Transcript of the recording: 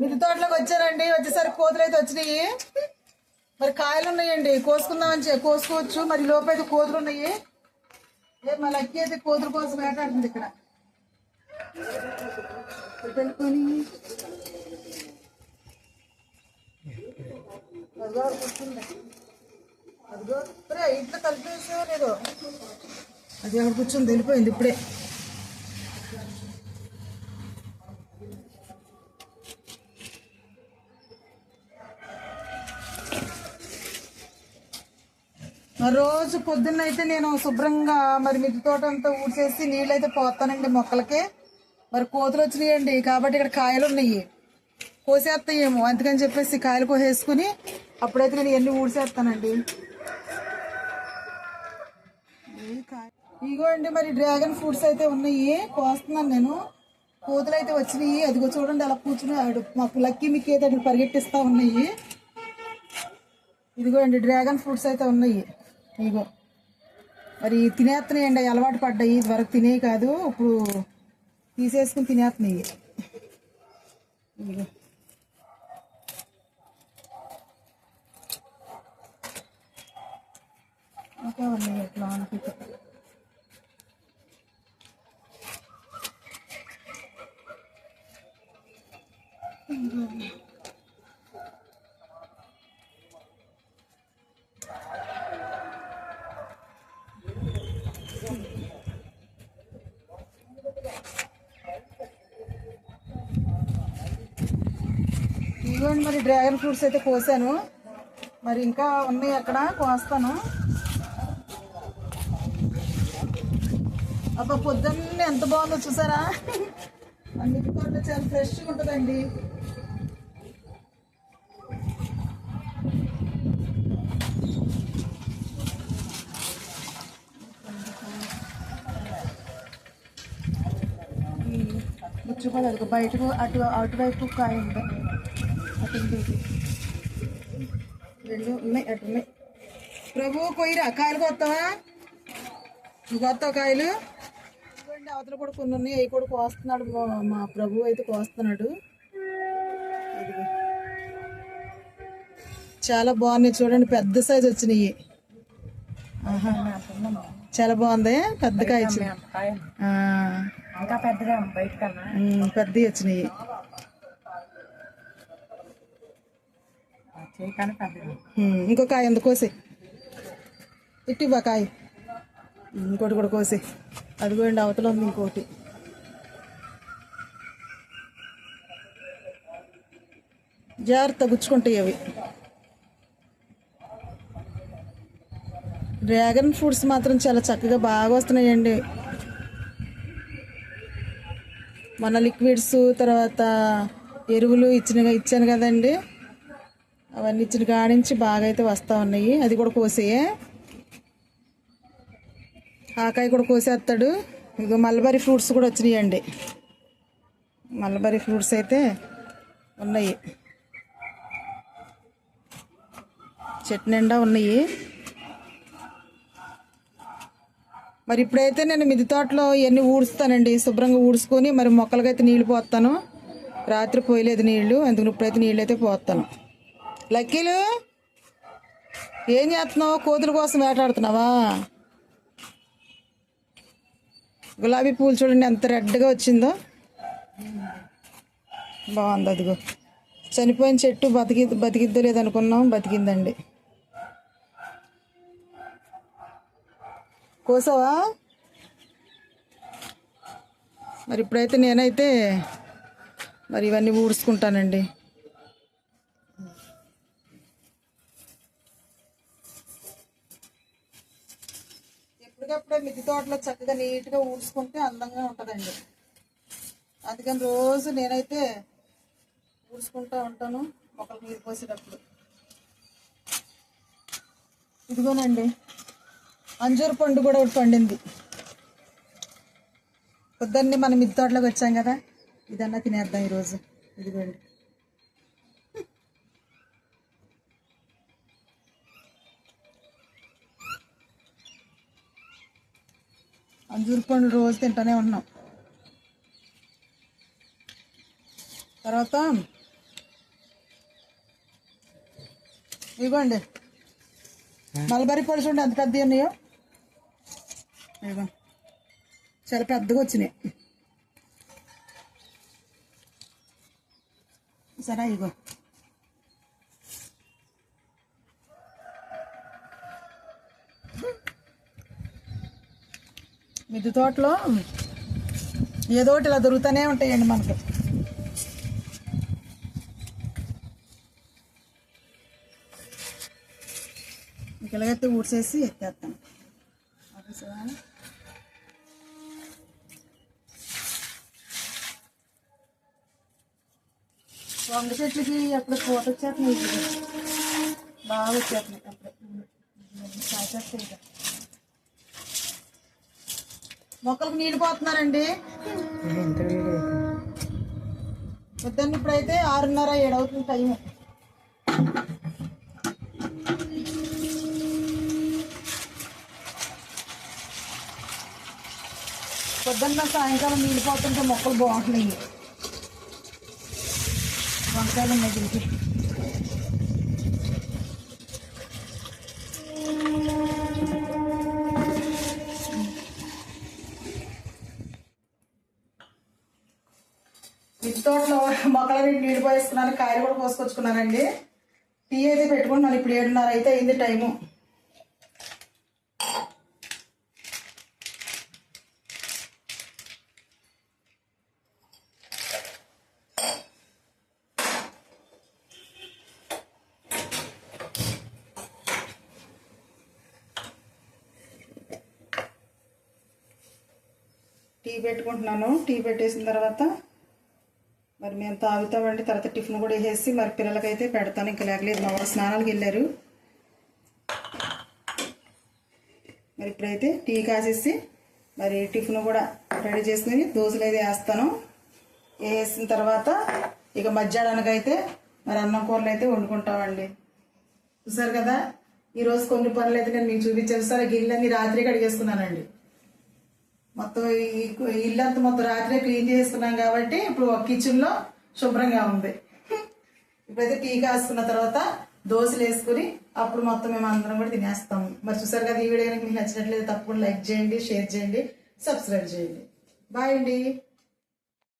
మిద్ది తోటలోకి వచ్చారండి వచ్చేసరికి కోతులు అయితే వచ్చినాయి. మరి కాయలు ఉన్నాయండి కోసుకుందామని కోసుకోవచ్చు. మరి లోపైతే కోతులు ఉన్నాయి. ఏ మా లక్కీ అయితే కోతుల కోసం వేటాడుతుంది ఇక్కడ. ఎటు అదిగో అదిగో ఇంట్లో లేదు? అది అక్కడ కూర్చొని తెలిపోయింది ఇప్పుడే. రోజు పొద్దున్న అయితే నేను శుభ్రంగా మరి మిద్దె తోట అంతా ఊడ్చేసి నీళ్ళైతే పోతానండి మొక్కలకి. మరి కోతులు వచ్చినాయండి కాబట్టి ఇక్కడ కాయలు ఉన్నాయి. కోసేస్తాయేమో అందుకని చెప్పేసి కాయలు కోసేసుకుని అప్పుడైతే నేను ఇవన్నీ ఊడ్చేస్తానండి. ఇగో అండి మరి డ్రాగన్ ఫ్రూట్స్ అయితే ఉన్నాయి కోస్తున్నాను నేను. కోతులు అయితే వచ్చినాయి అదిగో చూడండి అలా కూర్చుని ఆడు మాకు లక్కీ మిక్కీ అయితే అటు పరిగెట్టిస్తా ఉన్నాయి. ఇదిగో అండి డ్రాగన్ ఫ్రూట్స్ అయితే ఉన్నాయి. ఇగో. మరి తినేస్తున్నాయండి అండి అలవాటు పడ్డాయి ఇదివరకు తినేవి కాదు. ఇప్పుడు తీసేసుకుని తినేస్తున్నాయి ఇదిగో ఉన్నాయి అనిపిస్తే ఇదిగోండి మరి డ్రాగన్ ఫ్రూట్స్ అయితే కోసాను. మరి ఇంకా ఉన్నాయి అక్కడ కోస్తాను. అబ్బా పొద్దున్నే ఎంత బాగుందో చూసారా? అన్ని కూడా చాలా ఫ్రెష్గా ఉంటుందండి. ముచ్చుకోవాలి అది బయటకు అటు అటువైపు కాయ ఉంది. రెండు ఉన్నాయి అటు ఉన్నాయి. ప్రభు కొయ్యరా కాయలు కొత్తావా నువ్వు కొత్తావు కాయలు? అవతల కూడా కొన్ని ఉన్నాయి. అవి కూడా కోస్తున్నాడు మా- ప్రభు అయితే కోస్తున్నాడు. చాలా బాగున్నాయి చూడండి పెద్ద సైజు వచ్చినాయి. చాలా బాగుంది పెద్దగా ఉమ్, పెద్దవి వచ్చినాయి. ఇంకో కాయ ఎందుకు కోసే. ఇట్టి కాయ. ఇంకోటి కూడా కోసే. అదిగోండి అవతల ఉంది ఇంకోటి. జాగ్రత్త గుచ్చుకుంటాయి అవి. డ్రాగన్ ఫ్రూట్స్ మాత్రం చాలా చక్కగా బాగా వస్తున్నాయండి. మన లిక్విడ్స్ తర్వాత ఎరువులు ఇచ్చిన ఇచ్చాను కదండి. అవన్నీ ఇచ్చిన కాడించి బాగా అయితే వస్తూ ఉన్నాయి. అది కూడా కోసేయే. ఆకాయ కూడా కోసేస్తాడు. ఇక మల్బరీ ఫ్రూట్స్ కూడా వచ్చినాయండి. మల్బరీ ఫ్రూట్స్ అయితే ఉన్నాయి. చెట్టు నిండా ఉన్నాయి. మరి ఇప్పుడైతే నేను మిది తోటలో ఇవన్నీ ఊడుస్తానండి. శుభ్రంగా ఊడ్చుకొని మరి మొక్కలకైతే నీళ్ళు పోస్తాను. రాత్రి పోయలేదు నీళ్ళు అందుకు ఇప్పుడైతే నీళ్ళు అయితే పోస్తాను. లక్కీలు? ఏం చేస్తున్నావు? కోతుల కోసం వేటాడుతున్నావా? గులాబీ పూలు చూడండి ఎంత రెడ్గా వచ్చిందో. బాగుంది అదిగో. చనిపోయిన చెట్టు బతికి బతికిద్దో లేదనుకున్నాం బతికిందండి. కోసావా? మరి ఇప్పుడైతే నేనైతే మరి ఇవన్నీ ఊడ్చుకుంటానండి. ఎప్పటికప్పుడే మిద్ది తోటలో చక్కగా నీట్గా ఊడ్చుకుంటే అందంగా ఉంటుందండి. అందుకని రోజు నేనైతే ఊడ్చుకుంటూ ఉంటాను మొక్కలకు నీరు పోసేటప్పుడు. ఇదిగోనండి అంజూరు పండు కూడా ఒకటి పండింది. పొద్దున్నే మనం మిద్ది తోటలోకి వచ్చాం కదా ఇదన్నా తినేద్దాం ఈరోజు. ఇదిగోండి. అంజూరు పండు రోజు తింటూనే ఉన్నాం. తర్వాత ఇవ్వండి. మలబరి పొడి చూడండి ఎంత పెద్ద ఉన్నాయో? ఇవ్వ చాలా పెద్దగా వచ్చినాయి. సరే ఇగో మిద్దె తోటలో ఏదో ఒకటి ఇలా దొరుకుతూనే ఉంటాయండి మనకు. ఇలాగైతే ఊడ్చేసి ఎత్తేస్తాను ఆపేసావా? వంగ చెట్లకి అప్పుడు పూత వచ్చేస్తున్నాయి. బాగా వచ్చేస్తున్నాయి అప్పుడు. కాసేస్తాయి మొక్కలకు నీళ్ళు పోతున్నారండి. పొద్దున్న ఇప్పుడైతే ఆరున్నర ఏడు అవుతుంది టైం పొద్దున్న సాయంకాలం నీళ్ళు పోతుంటే మొక్కలు బాగుంటున్నాయి. వంకాయలు ఉన్నాయి దీనికి మిద్దె తోటలో మొక్కలకి నీళ్ళు పోయేసుకున్నాను కాయలు కూడా పోసుకొచ్చుకున్నానండి. టీ అయితే పెట్టుకుంటున్నాను ఇప్పుడు ఏడున్నర అయితే అయింది టైము. టీ పెట్టుకుంటున్నాను టీ పెట్టేసిన తర్వాత మేము తాగుతామండి తర్వాత టిఫిన్ కూడా వేసేసి మరి పిల్లలకైతే పెడతాను. ఇంకా లేకలేదు మా వాళ్ళు స్నానాలకు వెళ్ళారు. మరి ఇప్పుడైతే టీ కాసేసి మరి టిఫిన్ కూడా రెడీ చేసుకుని దోశలు అయితే వేస్తాను. వేసిన తర్వాత ఇక మధ్యాహ్నానికి అయితే మరి అన్నం కూరలు అయితే వండుకుంటామండి. చూసారు కదా? ఈరోజు కొన్ని పనులు అయితే నేను మీకు చూపించాను. సార్ గిన్నెలన్నీ రాత్రి కడిగేసుకున్నానండి. మొత్తం ఈ ఇల్లంతా మొత్తం రాత్రే క్లీన్ చేసుకున్నాం కాబట్టి ఇప్పుడు కిచెన్లో శుభ్రంగా ఉంది. ఇప్పుడైతే టీ కాసుకున్న తర్వాత దోశలు వేసుకుని అప్పుడు మొత్తం మేము అందరం కూడా తినేస్తాము మరి చూసారు కదా ఈ వీడియో కనుక మీకు నచ్చినట్లయితే తప్పకుండా లైక్ చేయండి షేర్ చేయండి సబ్స్క్రైబ్ చేయండి. బాయ్ అండి.